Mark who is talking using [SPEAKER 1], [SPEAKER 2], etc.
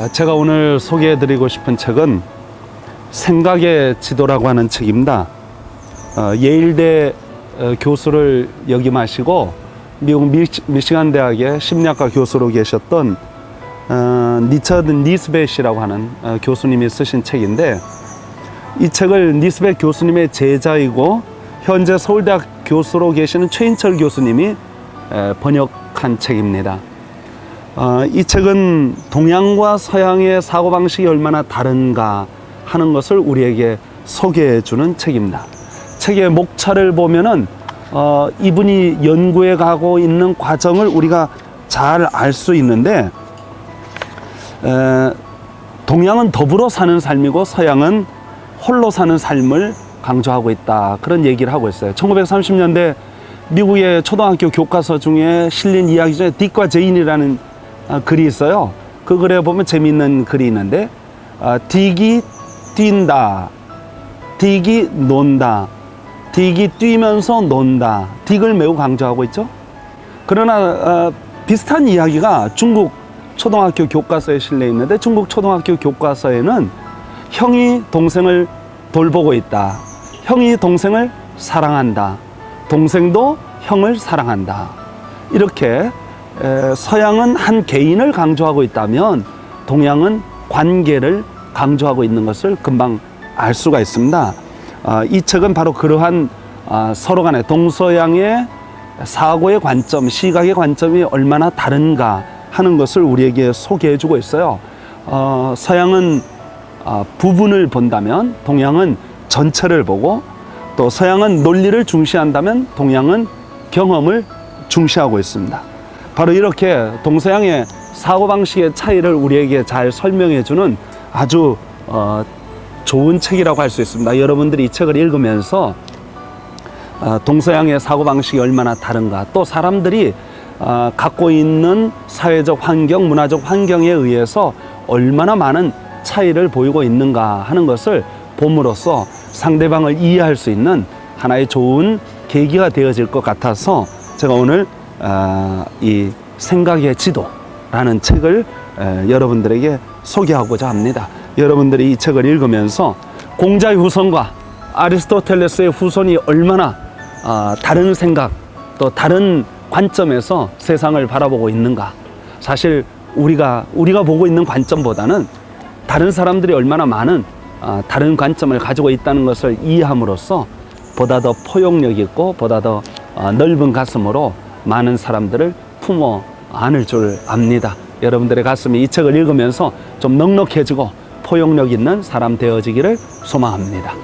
[SPEAKER 1] 아, 제가 오늘 소개해드리고 싶은 책은 생각의 지도라고 하는 책입니다. 어, 예일대 어, 교수를 역임하시고 미국 미시, 미시간 대학의 심리학과 교수로 계셨던 어, 니처드 니스벳이라고 하는 어, 교수님이 쓰신 책인데 이 책을 니스벳 교수님의 제자이고 현재 서울대학 교수로 계시는 최인철 교수님이 에, 번역한 책입니다. 어, 이 책은 동양과 서양의 사고방식이 얼마나 다른가 하는 것을 우리에게 소개해 주는 책입니다. 책의 목차를 보면은 어, 이분이 연구해 가고 있는 과정을 우리가 잘 알 수 있는데 에, 동양은 더불어 사는 삶이고 서양은 홀로 사는 삶을 강조하고 있다. 그런 얘기를 하고 있어요. 1930년대 미국의 초등학교 교과서 중에 실린 이야기 중에 딕과 제인이라는 아, 글이 있어요. 그 글에 보면 재미있는 글이 있는데 아, 딕이 뛴다. 딕이 논다. 딕이 뛰면서 논다. 딕을 매우 강조하고 있죠. 그러나 어, 비슷한 이야기가 중국 초등학교 교과서에 실려 있는데 중국 초등학교 교과서에는 형이 동생을 돌보고 있다. 형이 동생을 사랑한다. 동생도 형을 사랑한다. 이렇게 에, 서양은 한 개인을 강조하고 있다면 동양은 관계를 강조하고 있는 것을 금방 알 수가 있습니다. 아, 이 책은 바로 그러한 아, 서로 간의 동서양의 사고의 관점, 시각의 관점이 얼마나 다른가 하는 것을 우리에게 소개해 주고 있어요. 어, 서양은 아, 부분을 본다면 동양은 전체를 보고 또 서양은 논리를 중시한다면 동양은 경험을 중시하고 있습니다. 바로 이렇게 동서양의 사고방식의 차이를 우리에게 잘 설명해주는 아주 어, 좋은 책이라고 할 수 있습니다. 여러분들이 이 책을 읽으면서 어, 동서양의 사고방식이 얼마나 다른가 또 사람들이 어, 갖고 있는 사회적 환경, 문화적 환경에 의해서 얼마나 많은 차이를 보이고 있는가 하는 것을 봄으로써 상대방을 이해할 수 있는 하나의 좋은 계기가 되어질 것 같아서 제가 오늘 어, 이 생각의 지도라는 책을 에, 여러분들에게 소개하고자 합니다. 여러분들이 이 책을 읽으면서 공자의 후손과 아리스토텔레스의 후손이 얼마나 아, 다른 생각 또 다른 관점에서 세상을 바라보고 있는가. 사실 우리가 우리가 보고 있는 관점보다는 다른 사람들이 얼마나 많은 아, 다른 관점을 가지고 있다는 것을 이해함으로써 보다 더 포용력 있고 보다 더 아, 넓은 가슴으로 많은 사람들을 품어 안을 줄 압니다. 여러분들의 가슴이 이 책을 읽으면서 좀 넉넉해지고 포용력 있는 사람 되어지기를 소망합니다.